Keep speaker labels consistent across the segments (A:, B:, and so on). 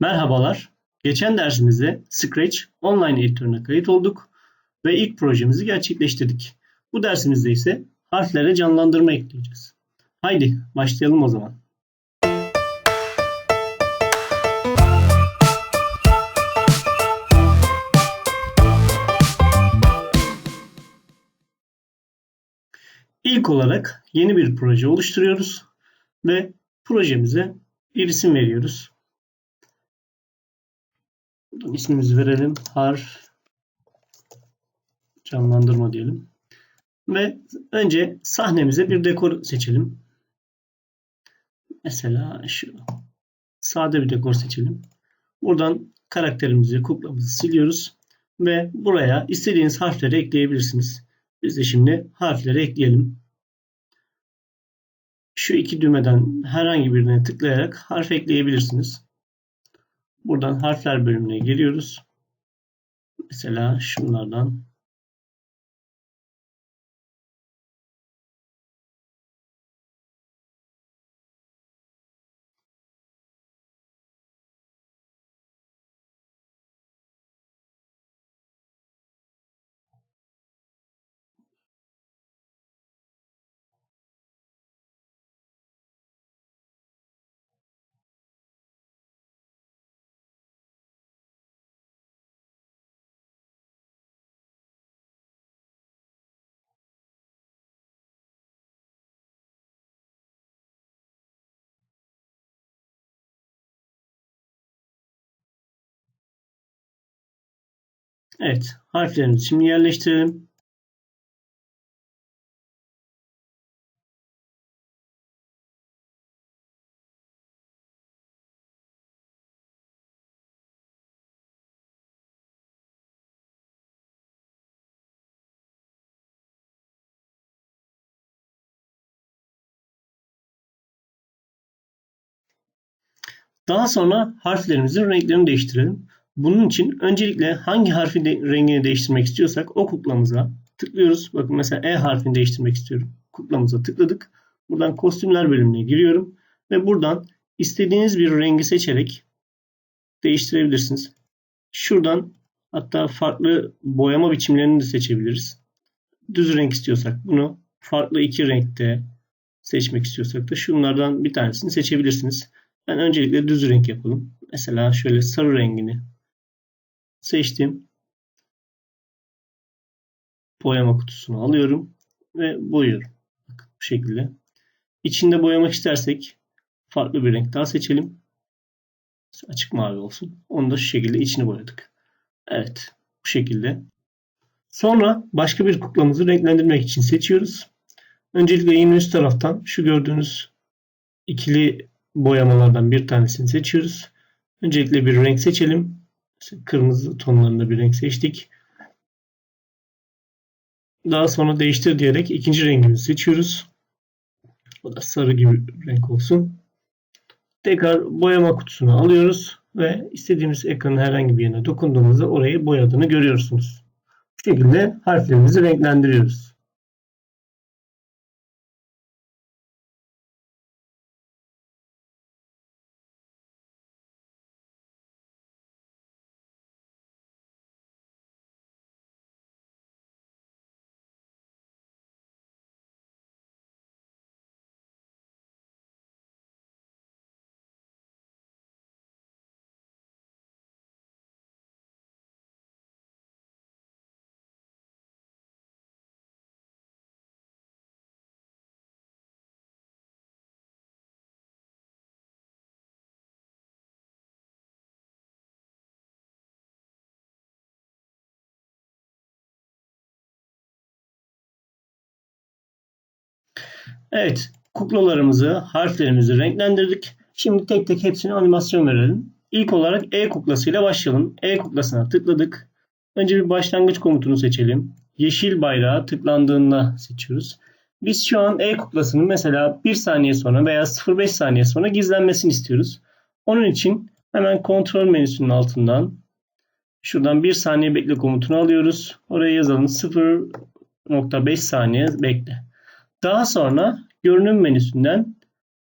A: Merhabalar. Geçen dersimizde Scratch online editörüne kayıt olduk ve ilk projemizi gerçekleştirdik. Bu dersimizde ise harflere canlandırma ekleyeceğiz. Haydi başlayalım o zaman. İlk olarak yeni bir proje oluşturuyoruz ve projemize bir isim veriyoruz. İsmimizi verelim. Harf canlandırma diyelim. Ve önce sahnemize bir dekor seçelim. Mesela şu sade bir dekor seçelim. Buradan karakterimizi, kuklamızı siliyoruz. Ve buraya istediğiniz harfleri ekleyebilirsiniz. Biz de şimdi harfleri ekleyelim. Şu iki düğmeden herhangi birine tıklayarak harf ekleyebilirsiniz. Buradan harfler bölümüne geliyoruz. Mesela şunlardan Evet, harflerimizi şimdi yerleştirelim. Daha sonra harflerimizin renklerini değiştirelim. Bunun için öncelikle hangi harfin de, rengini değiştirmek istiyorsak o kuklamıza tıklıyoruz. Bakın mesela E harfini değiştirmek istiyorum. Kuklamıza tıkladık. Buradan kostümler bölümüne giriyorum. Ve buradan istediğiniz bir rengi seçerek değiştirebilirsiniz. Şuradan hatta farklı boyama biçimlerini de seçebiliriz. Düz renk istiyorsak bunu farklı iki renkte seçmek istiyorsak da şunlardan bir tanesini seçebilirsiniz. Ben öncelikle düz renk yapalım. Mesela şöyle sarı rengini seçtim. Boyama kutusunu alıyorum ve boyuyorum. Bakın bu şekilde. İçinde boyamak istersek farklı bir renk daha seçelim. Açık mavi olsun. Onu da şu şekilde içini boyadık. Evet. Bu şekilde. Sonra başka bir kuklamızı renklendirmek için seçiyoruz. Öncelikle yine üst taraftan şu gördüğünüz ikili boyamalardan bir tanesini seçiyoruz. Öncelikle bir renk seçelim. Kırmızı tonlarında bir renk seçtik. Daha sonra değiştir diyerek ikinci rengimizi seçiyoruz. O da sarı gibi renk olsun. Tekrar boyama kutusunu alıyoruz ve istediğimiz ekranın herhangi bir yerine dokunduğumuzda orayı boyadığını görüyorsunuz. Bu şekilde harflerimizi renklendiriyoruz. Evet, kuklalarımızı, harflerimizi renklendirdik. Şimdi tek tek hepsine animasyon verelim. İlk olarak E kuklasıyla başlayalım. E kuklasına tıkladık. Önce bir başlangıç komutunu seçelim. Yeşil bayrağı tıklandığında seçiyoruz. Biz şu an E kuklasının mesela 1 saniye sonra veya 0.5 saniye sonra gizlenmesini istiyoruz. Onun için hemen kontrol menüsünün altından şuradan 1 saniye bekle komutunu alıyoruz. Oraya yazalım 0.5 saniye bekle. Daha sonra görünüm menüsünden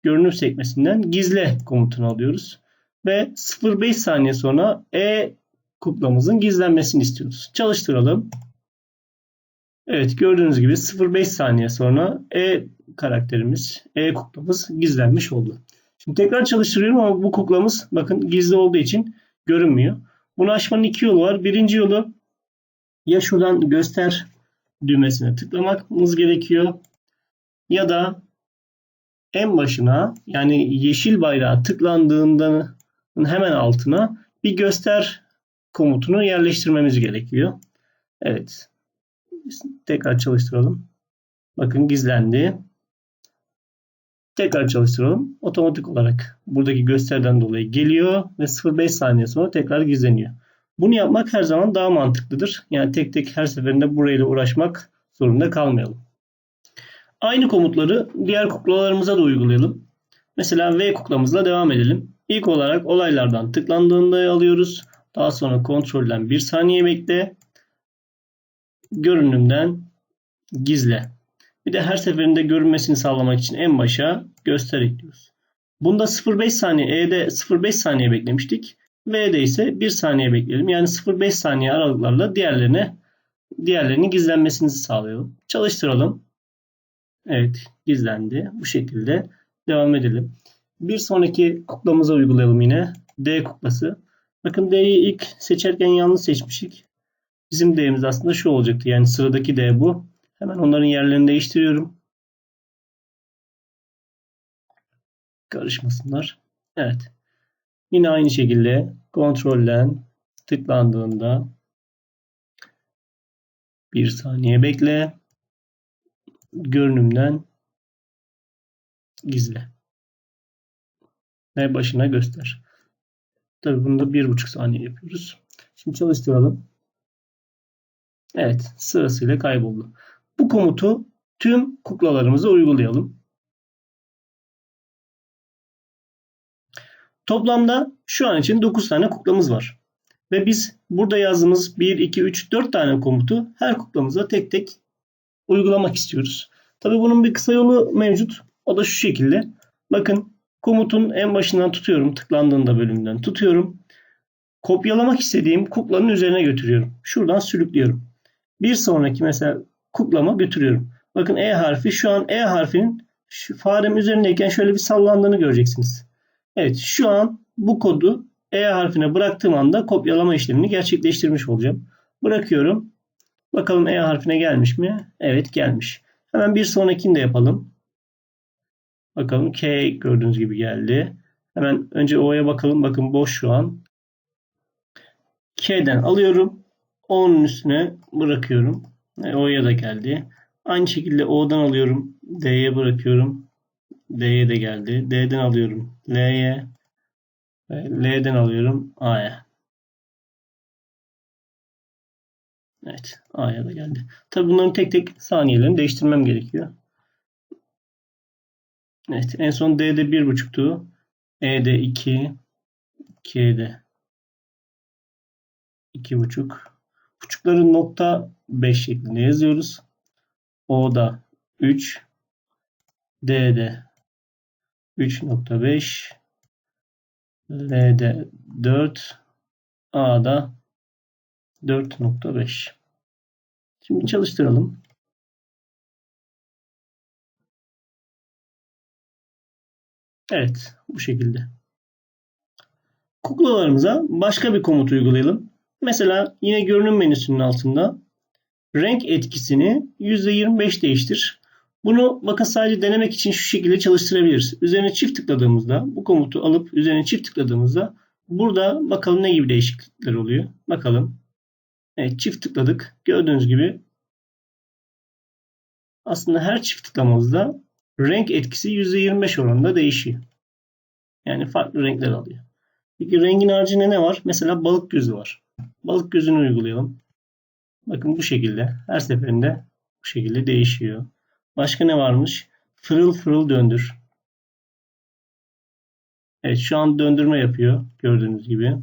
A: görünüm sekmesinden gizle komutunu alıyoruz. ve 0.5 saniye sonra E kuklamızın gizlenmesini istiyoruz. Çalıştıralım. Evet gördüğünüz gibi 0.5 saniye sonra E karakterimiz, E kuklamız gizlenmiş oldu. Şimdi tekrar çalıştırıyorum ama bu kuklamız bakın gizli olduğu için görünmüyor. Bunu açmanın iki yolu var. Birinci yolu ya şuradan göster düğmesine tıklamamız gerekiyor ya da en başına yani yeşil bayrağı tıklandığından hemen altına bir göster komutunu yerleştirmemiz gerekiyor. Evet. Tekrar çalıştıralım. Bakın gizlendi. Tekrar çalıştıralım. Otomatik olarak buradaki gösterden dolayı geliyor ve 0.5 saniye sonra tekrar gizleniyor. Bunu yapmak her zaman daha mantıklıdır. Yani tek tek her seferinde burayla uğraşmak zorunda kalmayalım. Aynı komutları diğer kuklalarımıza da uygulayalım. Mesela V kuklamızla devam edelim. İlk olarak olaylardan tıklandığında alıyoruz. Daha sonra kontrolden bir saniye bekle. Görünümden gizle. Bir de her seferinde görünmesini sağlamak için en başa göster ekliyoruz. Bunda 0.5 saniye, E'de 0.5 saniye beklemiştik. V'de ise 1 saniye bekleyelim. Yani 0.5 saniye aralıklarla diğerlerine diğerlerinin gizlenmesini sağlayalım. Çalıştıralım. Evet gizlendi. Bu şekilde devam edelim. Bir sonraki kuklamıza uygulayalım yine. D kuklası. Bakın D'yi ilk seçerken yanlış seçmiştik. Bizim D'miz aslında şu olacaktı. Yani sıradaki D bu. Hemen onların yerlerini değiştiriyorum. Karışmasınlar. Evet. Yine aynı şekilde kontrolden tıklandığında bir saniye bekle. Görünümden gizle. Ve başına göster. Tabii bunu da bir buçuk saniye yapıyoruz. Şimdi çalıştıralım. Evet sırasıyla kayboldu. Bu komutu tüm kuklalarımıza uygulayalım. Toplamda şu an için 9 tane kuklamız var. Ve biz burada yazdığımız 1, 2, 3, 4 tane komutu her kuklamıza tek tek uygulamak istiyoruz. Tabi bunun bir kısa yolu mevcut. O da şu şekilde. Bakın komutun en başından tutuyorum. Tıklandığında bölümden tutuyorum. Kopyalamak istediğim kuklanın üzerine götürüyorum. Şuradan sürüklüyorum. Bir sonraki mesela kuklama götürüyorum. Bakın E harfi şu an E harfinin şu farem üzerindeyken şöyle bir sallandığını göreceksiniz. Evet şu an bu kodu E harfine bıraktığım anda kopyalama işlemini gerçekleştirmiş olacağım. Bırakıyorum. Bakalım E harfine gelmiş mi? Evet gelmiş. Hemen bir sonrakini de yapalım. Bakalım K gördüğünüz gibi geldi. Hemen önce O'ya bakalım. Bakın boş şu an. K'den alıyorum. O'nun üstüne bırakıyorum. E, O'ya da geldi. Aynı şekilde O'dan alıyorum. D'ye bırakıyorum. D'ye de geldi. D'den alıyorum. L'ye. L'den alıyorum. A'ya. Evet. A'ya da geldi. Tabi bunların tek tek saniyelerini değiştirmem gerekiyor. Evet. En son D'de 1.5'tu. E'de 2. K'de 2.5. Buçukları nokta 5 şeklinde yazıyoruz. O'da 3. D'de 3.5. L'de 4. A'da 4.5. Şimdi çalıştıralım. Evet, bu şekilde. Kuklalarımıza başka bir komut uygulayalım. Mesela yine görünüm menüsünün altında renk etkisini %25 değiştir. Bunu bakın sadece denemek için şu şekilde çalıştırabiliriz. Üzerine çift tıkladığımızda bu komutu alıp üzerine çift tıkladığımızda burada bakalım ne gibi değişiklikler oluyor. Bakalım. Evet çift tıkladık. Gördüğünüz gibi aslında her çift tıklamamızda renk etkisi %25 oranında değişiyor. Yani farklı renkler alıyor. Peki rengin haricinde ne var? Mesela balık gözü var. Balık gözünü uygulayalım. Bakın bu şekilde. Her seferinde bu şekilde değişiyor. Başka ne varmış? Fırıl fırıl döndür. Evet şu an döndürme yapıyor. Gördüğünüz gibi.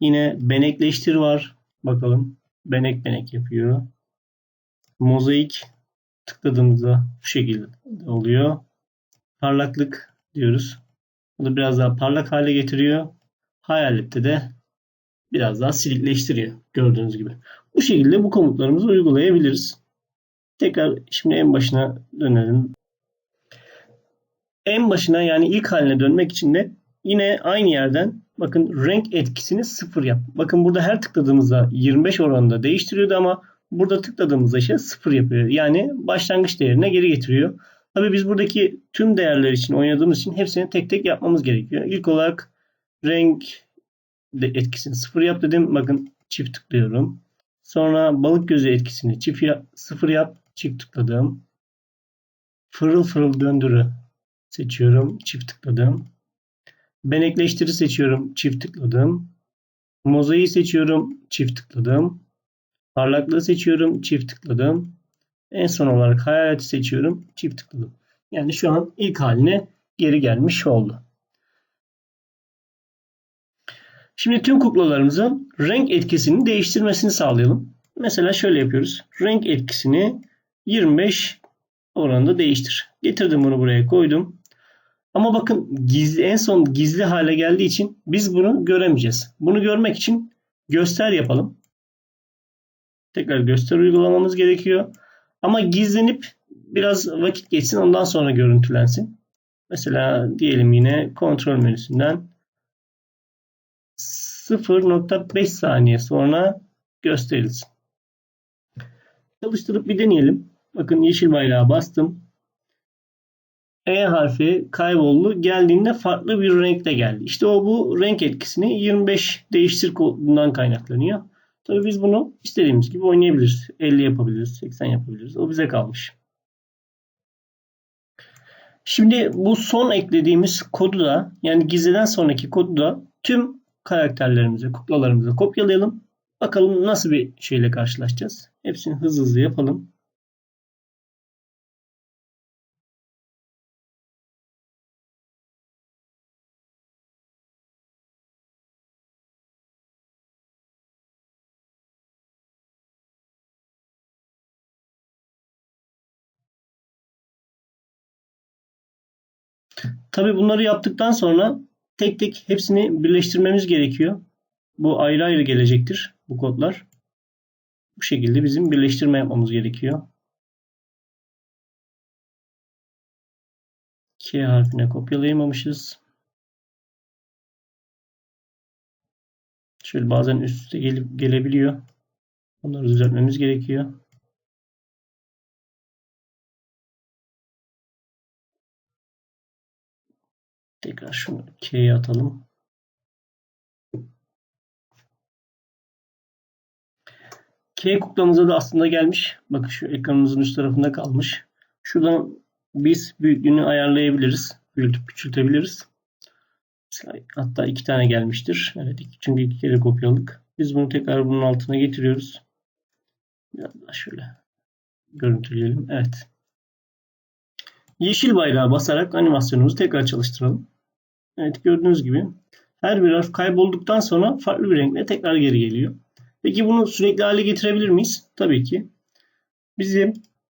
A: Yine benekleştir var. Bakalım. Benek benek yapıyor. Mozaik tıkladığımızda bu şekilde oluyor. Parlaklık diyoruz. Bunu biraz daha parlak hale getiriyor. Hayalette de biraz daha silikleştiriyor. Gördüğünüz gibi. Bu şekilde bu komutlarımızı uygulayabiliriz. Tekrar şimdi en başına dönelim. En başına yani ilk haline dönmek için de yine aynı yerden bakın renk etkisini sıfır yap. Bakın burada her tıkladığımızda 25 oranında değiştiriyordu ama burada tıkladığımızda işte sıfır yapıyor. Yani başlangıç değerine geri getiriyor. Tabii biz buradaki tüm değerler için oynadığımız için hepsini tek tek yapmamız gerekiyor. İlk olarak renk etkisini sıfır yap dedim. Bakın çift tıklıyorum. Sonra balık gözü etkisini çift yap, sıfır yap. Çift tıkladım. Fırıl fırıl döndürü seçiyorum. Çift tıkladım. Benekleştiri seçiyorum. Çift tıkladım. Mozaiği seçiyorum. Çift tıkladım. Parlaklığı seçiyorum. Çift tıkladım. En son olarak hayaleti seçiyorum. Çift tıkladım. Yani şu an ilk haline geri gelmiş oldu. Şimdi tüm kuklalarımızın renk etkisini değiştirmesini sağlayalım. Mesela şöyle yapıyoruz. Renk etkisini 25 oranında değiştir. Getirdim bunu buraya koydum. Ama bakın gizli en son gizli hale geldiği için biz bunu göremeyeceğiz. Bunu görmek için göster yapalım. Tekrar göster uygulamamız gerekiyor. Ama gizlenip biraz vakit geçsin ondan sonra görüntülensin. Mesela diyelim yine kontrol menüsünden 0.5 saniye sonra gösterilsin. Çalıştırıp bir deneyelim. Bakın yeşil bayrağı bastım. E harfi kayboldu. Geldiğinde farklı bir renkte geldi. İşte o bu renk etkisini 25 değiştir kodundan kaynaklanıyor. Tabii biz bunu istediğimiz gibi oynayabiliriz. 50 yapabiliriz, 80 yapabiliriz. O bize kalmış. Şimdi bu son eklediğimiz kodu da yani gizliden sonraki kodu da tüm karakterlerimize, kuklalarımıza kopyalayalım. Bakalım nasıl bir şeyle karşılaşacağız. Hepsini hızlı hızlı yapalım. Tabi bunları yaptıktan sonra tek tek hepsini birleştirmemiz gerekiyor. Bu ayrı ayrı gelecektir bu kodlar. Bu şekilde bizim birleştirme yapmamız gerekiyor. K harfine kopyalayamamışız. Şöyle bazen üst üste gelip gelebiliyor. Onları düzeltmemiz gerekiyor. Tekrar şunu K'ye atalım. K kuklamıza da aslında gelmiş. Bakın şu ekranımızın üst tarafında kalmış. Şuradan biz büyüklüğünü ayarlayabiliriz. Büyütüp küçültebiliriz. Hatta iki tane gelmiştir. Evet çünkü iki kere kopyaladık. Biz bunu tekrar bunun altına getiriyoruz. Biraz daha şöyle görüntüleyelim. Evet. Yeşil bayrağı basarak animasyonumuzu tekrar çalıştıralım. Evet gördüğünüz gibi her bir harf kaybolduktan sonra farklı bir renkle tekrar geri geliyor. Peki bunu sürekli hale getirebilir miyiz? Tabii ki. Bizim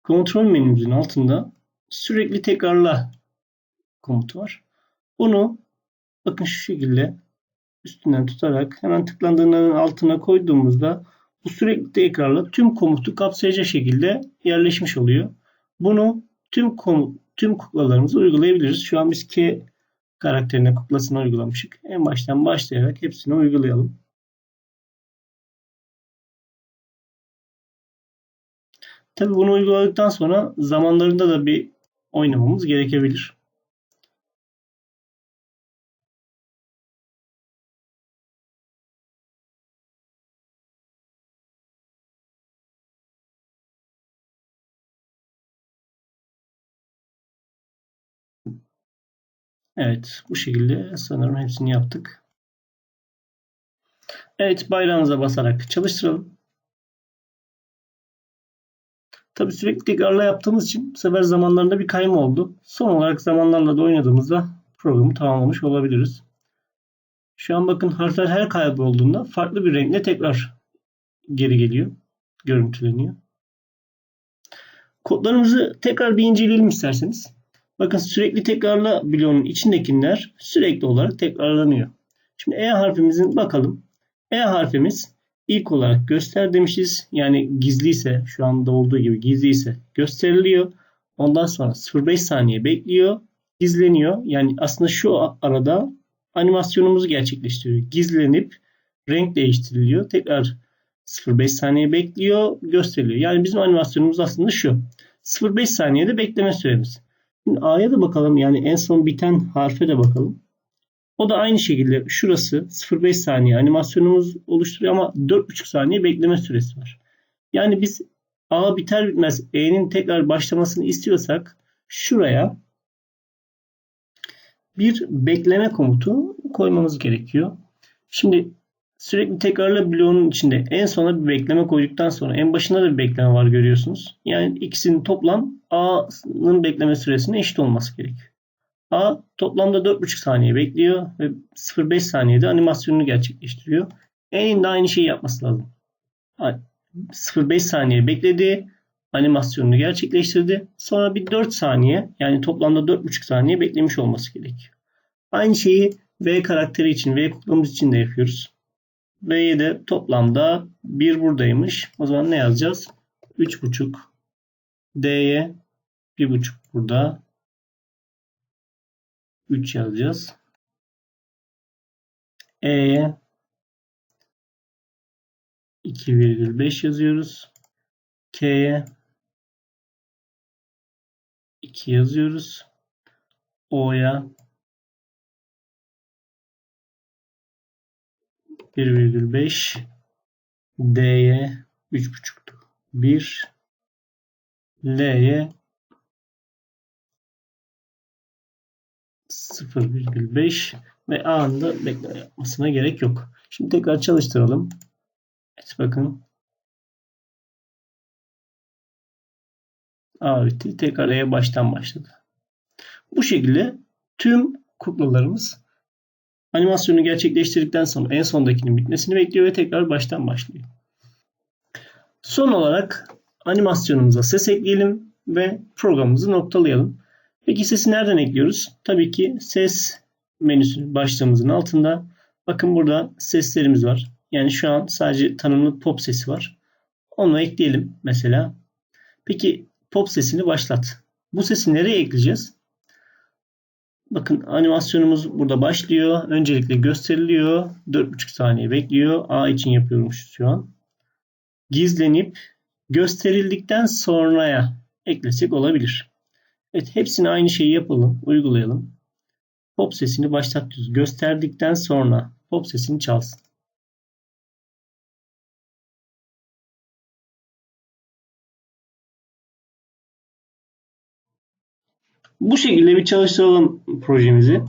A: kontrol menümüzün altında sürekli tekrarla komutu var. Bunu bakın şu şekilde üstünden tutarak hemen tıklandığının altına koyduğumuzda bu sürekli tekrarla tüm komutu kapsayacak şekilde yerleşmiş oluyor. Bunu tüm komut, tüm kuklalarımıza uygulayabiliriz. Şu an biz K karakterine kuklasını uygulamışık. En baştan başlayarak hepsini uygulayalım. Tabi bunu uyguladıktan sonra zamanlarında da bir oynamamız gerekebilir. Evet bu şekilde sanırım hepsini yaptık. Evet bayrağımıza basarak çalıştıralım. Tabi sürekli tekrarla yaptığımız için bu sefer zamanlarında bir kayma oldu. Son olarak zamanlarla da oynadığımızda programı tamamlamış olabiliriz. Şu an bakın harfler her kaybolduğunda farklı bir renkle tekrar geri geliyor. Görüntüleniyor. Kodlarımızı tekrar bir inceleyelim isterseniz. Bakın sürekli tekrarla bloğunun içindekiler sürekli olarak tekrarlanıyor. Şimdi E harfimizin bakalım. E harfimiz ilk olarak göster demişiz. Yani gizliyse şu anda olduğu gibi gizliyse gösteriliyor. Ondan sonra 0.5 saniye bekliyor. Gizleniyor. Yani aslında şu arada animasyonumuzu gerçekleştiriyor. Gizlenip renk değiştiriliyor. Tekrar 0.5 saniye bekliyor, gösteriliyor. Yani bizim animasyonumuz aslında şu. 0.5 saniyede bekleme süremiz. Şimdi A'ya da bakalım. Yani en son biten harfe de bakalım. O da aynı şekilde şurası 0.5 saniye animasyonumuz oluşturuyor ama 4.5 saniye bekleme süresi var. Yani biz A biter bitmez E'nin tekrar başlamasını istiyorsak şuraya bir bekleme komutu koymamız gerekiyor. Şimdi sürekli tekrarla bloğunun içinde en sona bir bekleme koyduktan sonra en başında da bir bekleme var görüyorsunuz. Yani ikisinin toplam A'nın bekleme süresine eşit olması gerekiyor. A toplamda 4,5 saniye bekliyor ve 0,5 saniyede animasyonunu gerçekleştiriyor. E'nin de aynı şeyi yapması lazım. 0,5 saniye bekledi, animasyonunu gerçekleştirdi. Sonra bir 4 saniye yani toplamda 4,5 saniye beklemiş olması gerekiyor. Aynı şeyi V karakteri için, V kuklamız için de yapıyoruz. V'ye de toplamda 1 buradaymış. O zaman ne yazacağız? 3,5 D'ye 1,5 burada. 3 yazacağız. E'ye 2,5 yazıyoruz. K'ye 2 yazıyoruz. O'ya 1,5 D'ye 3,5'tu. 1 L'ye 0,5 ve A'nın da bekleme yapmasına gerek yok. Şimdi tekrar çalıştıralım. Evet bakın. A bitti. Tekrar E'ye baştan başladı. Bu şekilde tüm kuklalarımız animasyonu gerçekleştirdikten sonra en sondakinin bitmesini bekliyor ve tekrar baştan başlıyor. Son olarak animasyonumuza ses ekleyelim ve programımızı noktalayalım. Peki sesi nereden ekliyoruz? Tabii ki ses menüsü başlığımızın altında. Bakın burada seslerimiz var. Yani şu an sadece tanımlı pop sesi var. Onu ekleyelim mesela. Peki pop sesini başlat. Bu sesi nereye ekleyeceğiz? Bakın animasyonumuz burada başlıyor. Öncelikle gösteriliyor. 4,5 saniye bekliyor. A için yapıyormuş şu an. Gizlenip gösterildikten sonraya eklesek olabilir. Evet hepsini aynı şeyi yapalım. Uygulayalım. Pop sesini başlatıyoruz. Gösterdikten sonra pop sesini çalsın. Bu şekilde bir çalıştıralım projemizi.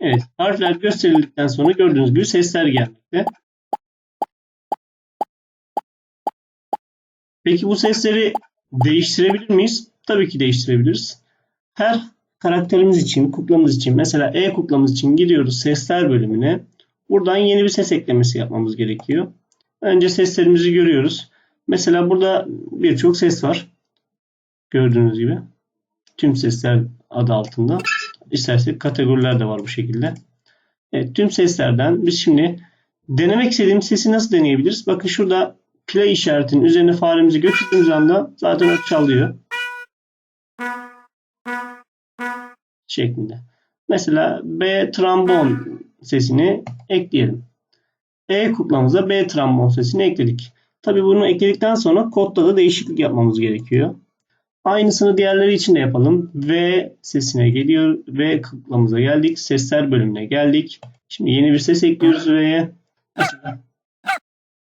A: Evet, harfler gösterildikten sonra gördüğünüz gibi sesler gelmekte. Peki bu sesleri değiştirebilir miyiz? Tabii ki değiştirebiliriz. Her karakterimiz için, kuklamız için, mesela E kuklamız için gidiyoruz sesler bölümüne. Buradan yeni bir ses eklemesi yapmamız gerekiyor. Önce seslerimizi görüyoruz. Mesela burada birçok ses var. Gördüğünüz gibi. Tüm sesler adı altında. İstersek kategoriler de var bu şekilde. Evet, tüm seslerden biz şimdi denemek istediğimiz sesi nasıl deneyebiliriz? Bakın şurada play işaretinin üzerine faremizi götürdüğümüz anda zaten o çalıyor. Şeklinde. Mesela B trombon sesini ekleyelim. E kuklamıza B trombon sesini ekledik. Tabi bunu ekledikten sonra kodda da değişiklik yapmamız gerekiyor. Aynısını diğerleri için de yapalım. V sesine geliyor. V kuklamıza geldik. Sesler bölümüne geldik. Şimdi yeni bir ses ekliyoruz V'ye. Mesela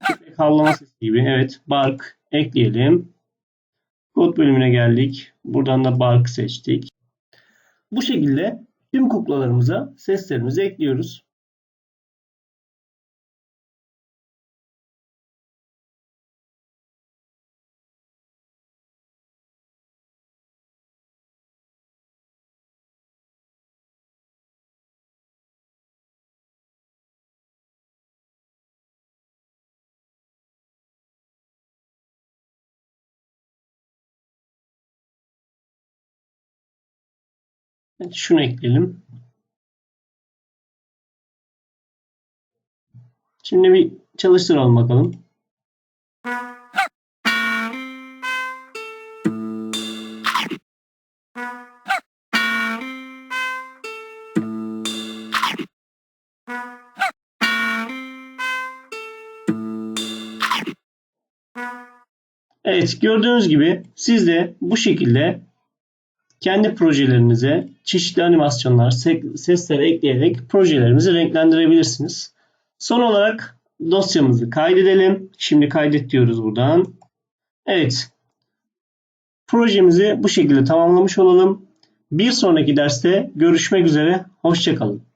A: köpek havlama sesi gibi. Evet. Bark ekleyelim. Kod bölümüne geldik. Buradan da bark seçtik. Bu şekilde tüm kuklalarımıza seslerimizi ekliyoruz. Evet, şunu ekleyelim. Şimdi bir çalıştıralım bakalım. Evet gördüğünüz gibi siz de bu şekilde kendi projelerinize çeşitli animasyonlar, sesler ekleyerek projelerimizi renklendirebilirsiniz. Son olarak dosyamızı kaydedelim. Şimdi kaydet diyoruz buradan. Evet. Projemizi bu şekilde tamamlamış olalım. Bir sonraki derste görüşmek üzere. Hoşçakalın.